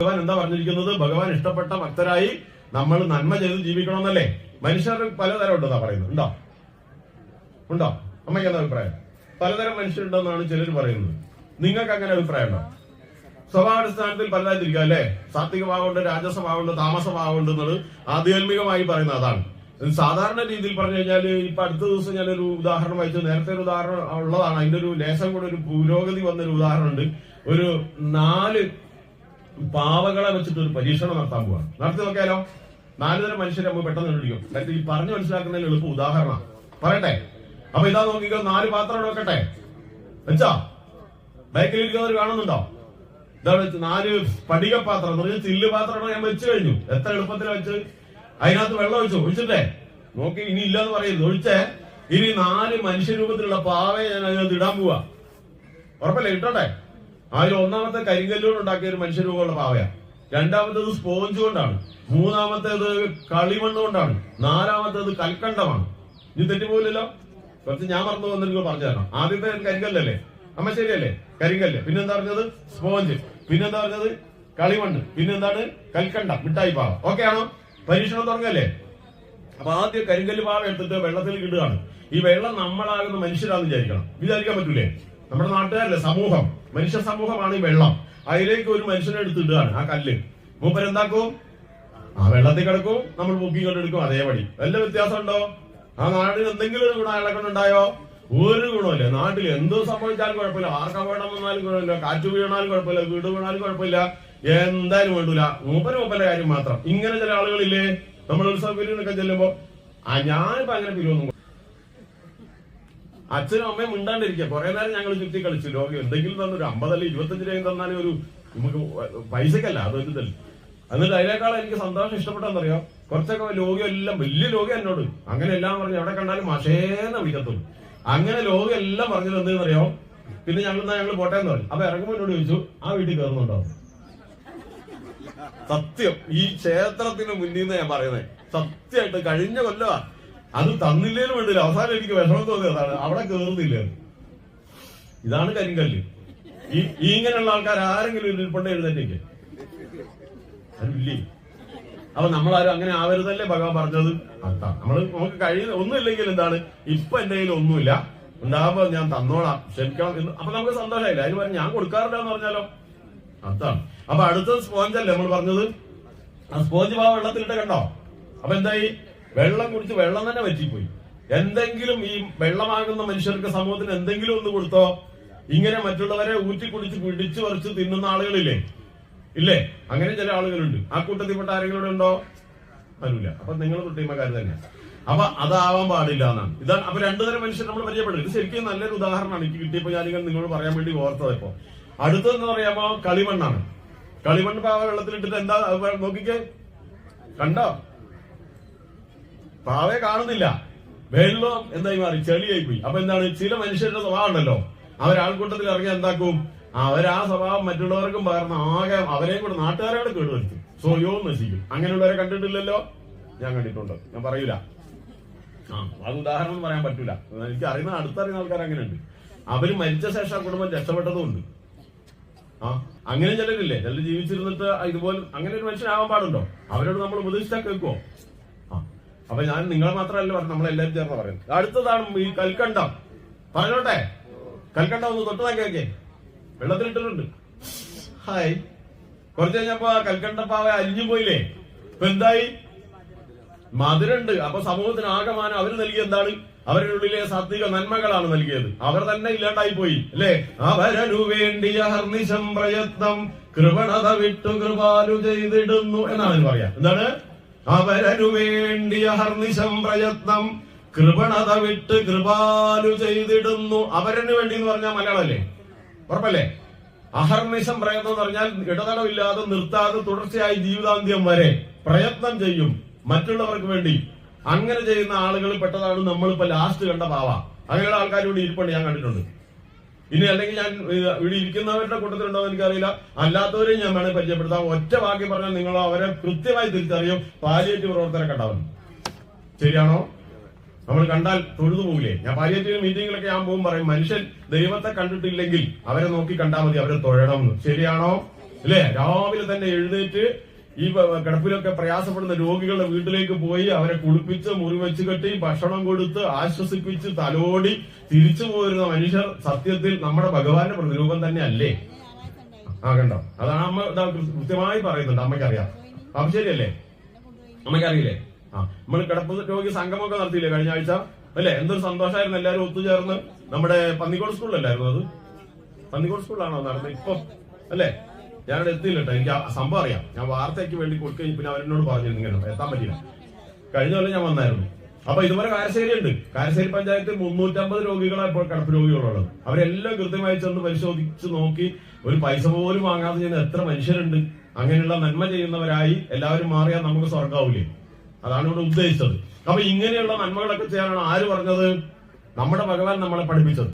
ഭഗവാൻ എന്താ പറഞ്ഞിരിക്കുന്നത്? ഭഗവാൻ ഇഷ്ടപ്പെട്ട ഭക്തരായി നമ്മൾ നന്മ ചെയ്ത് ജീവിക്കണമെന്നല്ലേ? മനുഷ്യർ പലതരം ഉണ്ടെന്നാ പറയുന്നത്. ഉണ്ടോ? ഉണ്ടോ? അമ്മയ്ക്ക് എന്താ അഭിപ്രായം? പലതരം മനുഷ്യരുണ്ടെന്നാണ് ചിലർ പറയുന്നത്. നിങ്ങൾക്ക് അങ്ങനെ അഭിപ്രായം ഉണ്ടോ സ്വഭാവാടിസ്ഥാനത്തിൽ പലതായിട്ടിരിക്കുക അല്ലേ? സാത്വിക ഭാവമുണ്ട് രാജസ്വഭാവമുണ്ട് താമസഭാവമുണ്ട് താമസ ഭാവമുണ്ട് എന്നുള്ളത് ആധ്യാത്മികമായി പറയുന്ന അതാണ്. സാധാരണ രീതിയിൽ പറഞ്ഞു കഴിഞ്ഞാൽ ഇപ്പൊ അടുത്ത ദിവസം ഞാനൊരു ഉദാഹരണം വായിച്ചു. നേരത്തെ ഒരു ഉദാഹരണം ഉള്ളതാണ്. അതിന്റെ ഒരു ലേശം കൂടെ ഒരു പുരോഗതി വന്നൊരു ഉദാഹരണം ഉണ്ട് ഒരു നാല് പാവകളെ വെച്ചിട്ട് ഒരു പരീക്ഷണം നടത്താൻ പോവാണ്. നടത്തി നോക്കിയാലോ? നാലുതരം മനുഷ്യരെ നമ്മൾ പെട്ടെന്ന് കണ്ടുപിടിക്കും. അതായത് ഈ പറഞ്ഞു മനസ്സിലാക്കുന്നതിന് എളുപ്പ ഉദാഹരണം പറയട്ടെ? അപ്പൊ ഇതാ നോക്കിക്കോ നാല് പാത്രം വെക്കട്ടെ? വെച്ചോ? ബൈക്കിലിരിക്കുന്നവർ കാണുന്നുണ്ടോ? ഇതാണ് നാല് പടിക പാത്രം എന്ന് പറഞ്ഞാൽ ചില്ല് പാത്രം ഞാൻ വെച്ച് കഴിഞ്ഞു. എത്ര എളുപ്പത്തിൽ വെച്ച്? അതിനകത്ത് വെള്ളം ഒഴിച്ചു? ഒഴിച്ചിട്ടേ? നോക്കി ഇനി ഇല്ലാന്ന് പറയരുത്. ഒഴിച്ചേ? ഇനി നാല് മനുഷ്യരൂപത്തിലുള്ള പാവയെ ഞാൻ അതിനകത്ത് ഇടാൻ പോവാ. ഉറപ്പല്ലേ? ഇട്ടോട്ടെ അതിൽ ഒന്നാമത്തെ കരിങ്കല്ലുകൊണ്ട് ഉണ്ടാക്കിയ ഒരു മനുഷ്യരൂപമുള്ള പാവയാണ് രണ്ടാമത്തേത് സ്പോഞ്ച് കൊണ്ടാണ്. മൂന്നാമത്തേത് കളിമണ്ണ് കൊണ്ടാണ്. നാലാമത്തേത് കൽക്കണ്ടമാണ്. ഇനി തെറ്റിപ്പോയില്ലല്ലോ കുറച്ച് ഞാൻ മറന്നു വന്നിരിക്കുമ്പോൾ പറഞ്ഞു തരണം ആദ്യത്തെ കരിങ്കല്ലല്ലേ? അമ്മ ശരിയല്ലേ? കരിങ്കല്ല്. പിന്നെന്താ പറഞ്ഞത്? സ്പോഞ്ച്. പിന്നെന്താ പറഞ്ഞത്? കളിമണ്ണ്. പിന്നെന്താണ് കൽക്കണ്ട. മിഠായി പാവ. ഓക്കെ ആണോ? പരീക്ഷണം തുടങ്ങല്ലേ? അപ്പൊ ആദ്യം കരിങ്കല്ല് പാവ എടുത്തിട്ട് വെള്ളത്തിൽ ഇടുകയാണ്. ഈ വെള്ളം നമ്മളാകുന്ന മനുഷ്യരാന്ന് വിചാരിക്കണം. വിചാരിക്കാൻ പറ്റൂലേ? നമ്മുടെ നാട്ടുകാരല്ലേ? സമൂഹം. മനുഷ്യ സമൂഹമാണ് ഈ വെള്ളം. അതിലേക്ക് ഒരു മനുഷ്യനെ എടുത്തിടുകയാണ് ആ കല്ല്. മൂപ്പരെന്താക്കും ആ വെള്ളത്തിൽ കിടക്കും നമ്മൾ പൊക്കി കൊണ്ടെടുക്കും അതേപടി. നല്ല വ്യത്യാസം ഉണ്ടോ ആ നാടിന് എന്തെങ്കിലും ഒരു ഗുണം കൊണ്ടുണ്ടായോ? ഒരു ഗുണമില്ല. നാട്ടിൽ എന്ത് സംഭവിച്ചാലും കുഴപ്പമില്ല. ആർക്കപകടം വന്നാലും കുഴപ്പമില്ല. കാറ്റ് വീണാലും കുഴപ്പമില്ല. വീട് വീണാലും കുഴപ്പമില്ല. എന്തായാലും വേണ്ടൂല. മൂപ്പര് മൂപ്പന്റെ കാര്യം മാത്രം. ഇങ്ങനെ ചില ആളുകളില്ലേ? നമ്മൾ ഉത്സവ ചെല്ലുമ്പോ ആ ഞാനിപ്പോ അങ്ങനെ പിരിവൊന്നും അച്ഛനും അമ്മയും മിണ്ടാണ്ടിരിക്കുക. കുറെ നേരം ഞങ്ങൾ ചുറ്റി കളിച്ചു. ലോകം എന്തെങ്കിലും തന്നെ ഒരു അമ്പതല്ല ഇരുപത്തഞ്ച് രൂപയും തന്നാലും ഒരു നമുക്ക് പൈസക്കല്ല അത് വലുതല്ല എന്നിട്ട് അതിനേക്കാൾ എനിക്ക് സന്തോഷം ഇഷ്ടപ്പെട്ടെന്നറിയാം കുറച്ചൊക്കെ ലോകം എല്ലാം വലിയ ലോകം എന്നോട്. അങ്ങനെ എല്ലാം പറഞ്ഞു എവിടെ കണ്ടാലും മഷേന്ന് വിളിക്കത്തുള്ളൂ. അങ്ങനെ ലോകം എല്ലാം പറഞ്ഞത് എന്തെന്നറിയോ? പിന്നെ ഞങ്ങൾ ഞങ്ങൾ പോട്ടെ എന്ന് പറഞ്ഞു. അപ്പൊ ഇറങ്ങുമ്പോൾ എന്നോട് ചോദിച്ചു ആ വീട്ടിൽ കയറുന്നുണ്ടോ? സത്യം ഈ ക്ഷേത്രത്തിന് മുന്നിൽ നിന്ന് ഞാൻ പറയുന്നത് സത്യമായിട്ട് കഴിഞ്ഞ കൊല്ലമാ അത് തന്നില്ലേലും വേണ്ടില്ല. അവസാനം എനിക്ക് വിഷമം തോന്നിയത് അതാണ്. അവിടെ കേറുന്നില്ല. ഇതാണ് കരിങ്കല്ല്. ഈ ഈ ഇങ്ങനെയുള്ള ആൾക്കാർ ആരെങ്കിലും ഇരിപ്പുണ്ട് എഴുന്നേറ്റേക്ക് അതില്ലേ അപ്പൊ നമ്മളാരും അങ്ങനെ ആവരുതല്ലേ ഭഗവാൻ പറഞ്ഞത്? അതാ. നമ്മൾ നമുക്ക് കഴിയുന്ന ഒന്നുമില്ലെങ്കിൽ എന്താണ്? ഇപ്പൊ എന്റെ കയ്യിൽ ഒന്നുമില്ല. ഉണ്ടാകുമ്പോ ഞാൻ തന്നോളാം. ക്ഷമിക്കണം എന്ന്. അപ്പൊ നമുക്ക് സന്തോഷമായില്ല? അതിന് പറഞ്ഞു ഞാൻ കൊടുക്കാറില്ല എന്ന് പറഞ്ഞാലോ? അതാണ്. അപ്പൊ അടുത്തത് സ്പോഞ്ച് അല്ലേ നമ്മൾ പറഞ്ഞത്? ആ സ്പോഞ്ച് ഭാവ വെള്ളത്തിലിട്ട് കണ്ടോ? അപ്പൊ എന്തായി? വെള്ളം കുടിച്ച് വെള്ളം തന്നെ പറ്റിപ്പോയി എന്തെങ്കിലും ഈ വെള്ളമാകുന്ന മനുഷ്യർക്ക് സമൂഹത്തിന് എന്തെങ്കിലും ഒന്ന് കൊടുത്തോ? ഇങ്ങനെ മറ്റുള്ളവരെ ഊറ്റി കുടിച്ച് പിടിച്ചു പറിച്ച് തിന്നുന്ന ആളുകളില്ലേ? ഇല്ലേ? അങ്ങനെ ചില ആളുകളുണ്ട്. ആ കൂട്ടത്തിൽപ്പെട്ട ആരെങ്കിലും ഉണ്ടോ? അല്ല അപ്പൊ നിങ്ങൾ തൊട്ടിമക്കാർ തന്നെയാണ് അപ്പൊ അതാവാൻ പാടില്ല എന്നാണ്. ഇതാണ് അപ്പൊ രണ്ടുതരം മനുഷ്യർ നമ്മൾ പരിചയപ്പെടുന്നത്. ഇത് ശരിക്കും നല്ലൊരു ഉദാഹരണമാണ്. എനിക്ക് കിട്ടിയപ്പോ ഞാനിങ്ങനെ നിങ്ങളോട് പറയാൻ വേണ്ടി ഓർത്തത് ഇപ്പൊ. അടുത്തെന്ന് പറയാമോ കളിമണ്ണാണ്. കളിമണ്ണ് പാവ വെള്ളത്തിലിട്ടിട്ട് എന്താ നോക്കിക്കേ. കണ്ടോ? പാവയെ കാണുന്നില്ല. വെള്ളം എന്തായി മാറി? ചെളിയായി പോയി. അപ്പൊ എന്താണ്? ചില മനുഷ്യരുടെ സ്വഭാവം ഉണ്ടല്ലോ അവരാൾക്കൂട്ടത്തിൽ ഇറങ്ങി എന്താക്കും? അവരാ സ്വഭാവം മറ്റുള്ളവർക്കും പകർന്ന് ആകെ അവരെയും കൂടെ നാട്ടുകാരോട് കൂടെ കേടുവരുത്തും. സ്വയവും നശിക്കും. അങ്ങനെയുള്ളവരെ കണ്ടിട്ടില്ലല്ലോ? ഞാൻ കണ്ടിട്ടുണ്ട്. ഞാൻ പറയൂല. ആ അത് ഉദാഹരണം പറയാൻ പറ്റൂല. എനിക്ക് അറിയുന്ന അടുത്തറിയുന്ന ആൾക്കാർ അങ്ങനെയുണ്ട്. അവർ മരിച്ച ശേഷം ആ കുടുംബം രക്ഷപ്പെട്ടതും ഉണ്ട്. ആ അങ്ങനെ ചിലരില്ലേ? ചിലർ ജീവിച്ചിരുന്നിട്ട് ഇതുപോലെ അങ്ങനെ ഒരു മനുഷ്യനാവാൻ പാടുണ്ടോ? അവരോട് നമ്മൾ ഉപദേശിച്ചാൽ കേൾക്കുവോ? അപ്പൊ ഞാൻ നിങ്ങളെ മാത്രമല്ല പറഞ്ഞു നമ്മളെല്ലാവരും ചേർന്ന് പറയുന്നത്. അടുത്തതാണ് ഈ കൽക്കണ്ടം. പറഞ്ഞോട്ടെ? കൽക്കണ്ടം ഒന്ന് തൊട്ട് കേൾക്കേ വെള്ളത്തിലിട്ടിട്ടുണ്ട് ഹായ്. കുറച്ച് കഴിഞ്ഞപ്പോ കൽക്കണ്ടപ്പാവ അലിഞ്ഞു പോയില്ലേ? ഇപ്പൊ എന്തായി? മധുരണ്ട് അപ്പൊ സമൂഹത്തിന് ആകമാനം അവർ നൽകിയ എന്താണ്? അവരുടെ ഉള്ളിലെ സാത്വിക നന്മകളാണ് നൽകിയത്. അവർ തന്നെ ഇല്ലാണ്ടായി പോയി അല്ലേ? അവരനു വേണ്ടിയ ഹർനിശം പ്രയത്നം കൃപണത വിട്ടു കൃപാലു ചെയ്തിടുന്നു എന്നാണ് പറയാ. എന്താണ്? അവരനു വേണ്ടിയ ഹർനിശം പ്രയത്നം കൃപണത വിട്ട് കൃപാലു ചെയ്തിടുന്നു. അവരനു വേണ്ടി എന്ന് പറഞ്ഞാൽ മലയാളമല്ലേ? ഉറപ്പല്ലേ? അഹർനിശം പ്രയത്നം എന്ന് പറഞ്ഞാൽ ഇടതടവില്ലാതെ നിർത്താതെ തുടർച്ചയായി ജീവിതാന്ത്യം വരെ പ്രയത്നം ചെയ്യും മറ്റുള്ളവർക്ക് വേണ്ടി. അങ്ങനെ ചെയ്യുന്ന ആളുകൾ പെട്ടതാണ് നമ്മളിപ്പോ ലാസ്റ്റ് കണ്ട പാവ. അങ്ങനെയുള്ള ആൾക്കാർ ഇവിടെ ഇരിപ്പുണ്ട് ഞാൻ കണ്ടിട്ടുണ്ട്. ഇനി അല്ലെങ്കിൽ ഞാൻ ഇവിടെ ഇരിക്കുന്നവരുടെ കൂട്ടത്തിലുണ്ടോ എനിക്കറിയില്ല. അല്ലാത്തവരെയും ഞാൻ വേണേൽ പരിചയപ്പെടുത്താം. ഒറ്റ വാക്യം പറഞ്ഞാൽ നിങ്ങൾ അവരെ കൃത്യമായി തിരിച്ചറിയും. പാലിയേറ്റീവ് പ്രവർത്തനം കണ്ടാവും ശരിയാണോ? നമ്മൾ കണ്ടാൽ തൊഴുതു പോകില്ലേ? ഞാൻ പാലിയേറ്റീവ് മീറ്റിംഗിലൊക്കെ ഞാൻ പോകും പറയും മനുഷ്യൻ ദൈവത്തെ കണ്ടിട്ടില്ലെങ്കിൽ അവരെ നോക്കി കണ്ടാൽ മതി അവരെ തൊഴണം ശരിയാണോ? അല്ലേ രാവിലെ തന്നെ എഴുന്നേറ്റ് ഈ കിടപ്പിലൊക്കെ പ്രയാസപ്പെടുന്ന രോഗികളുടെ വീട്ടിലേക്ക് പോയി അവരെ കുളിപ്പിച്ച് മുറിവെച്ച് കെട്ടി ഭക്ഷണം കൊടുത്ത് ആശ്വസിപ്പിച്ച് തലോടി തിരിച്ചു പോരുന്ന മനുഷ്യർ സത്യത്തിൽ നമ്മുടെ ഭഗവാന്റെ പ്രതിരൂപം തന്നെ അല്ലേ ആ കണ്ടോ? അതാണ് അമ്മ കൃത്യമായി പറയുന്നുണ്ട്. അമ്മയ്ക്കറിയാം. അപ്പൊ ശരിയല്ലേ? അമ്മയ്ക്കറിയില്ലേ? ആ നമ്മൾ കിടപ്പ് രോഗി സംഗമൊക്കെ നടത്തിയില്ലേ കഴിഞ്ഞ ആഴ്ച? അല്ലേ? എന്തൊരു സന്തോഷമായിരുന്നു എല്ലാവരും ഒത്തുചേർന്ന്. നമ്മുടെ പന്നിക്കോട് സ്കൂളിലല്ലായിരുന്നു അത്? പന്നിക്കോട് സ്കൂളിലാണോ നടന്നത്? ഇപ്പൊ അല്ലേ? ഞാനവിടെ എത്തിയില്ല കേട്ടോ എനിക്ക് സംഭവം അറിയാം. ഞാൻ വാർത്തയ്ക്ക് വേണ്ടി കൊടുക്കുകയും പിന്നെ അവരെന്നോട് പറഞ്ഞിരുന്നു ഇങ്ങനെ. എത്താൻ പറ്റില്ല കഴിഞ്ഞ കൊല്ലം ഞാൻ വന്നായിരുന്നു. അപ്പൊ ഇതുപോലെ കാരശ്ശേരി ഉണ്ട്. കാരശ്ശേരി പഞ്ചായത്തിൽ മുന്നൂറ്റമ്പത് രോഗികളാണ് ഇപ്പോൾ കിടപ്പ് രോഗികളുള്ളത്. അവരെല്ലാം കൃത്യമായി ചെന്ന് പരിശോധിച്ച് നോക്കി. ഒരു പൈസ പോലും വാങ്ങാതെ ചെയ്യുന്ന എത്ര മനുഷ്യരുണ്ട്. അങ്ങനെയുള്ള നന്മ ചെയ്യുന്നവരായി എല്ലാവരും മാറിയാൽ നമുക്ക് സ്വർഗാവൂലേ അതാണ് ഇവിടെ ഉദ്ദേശിച്ചത്. അപ്പൊ ഇങ്ങനെയുള്ള നന്മകളൊക്കെ ചെയ്യാനാണ് ആര് പറഞ്ഞത്? നമ്മുടെ ഭഗവാൻ നമ്മളെ പഠിപ്പിച്ചത്.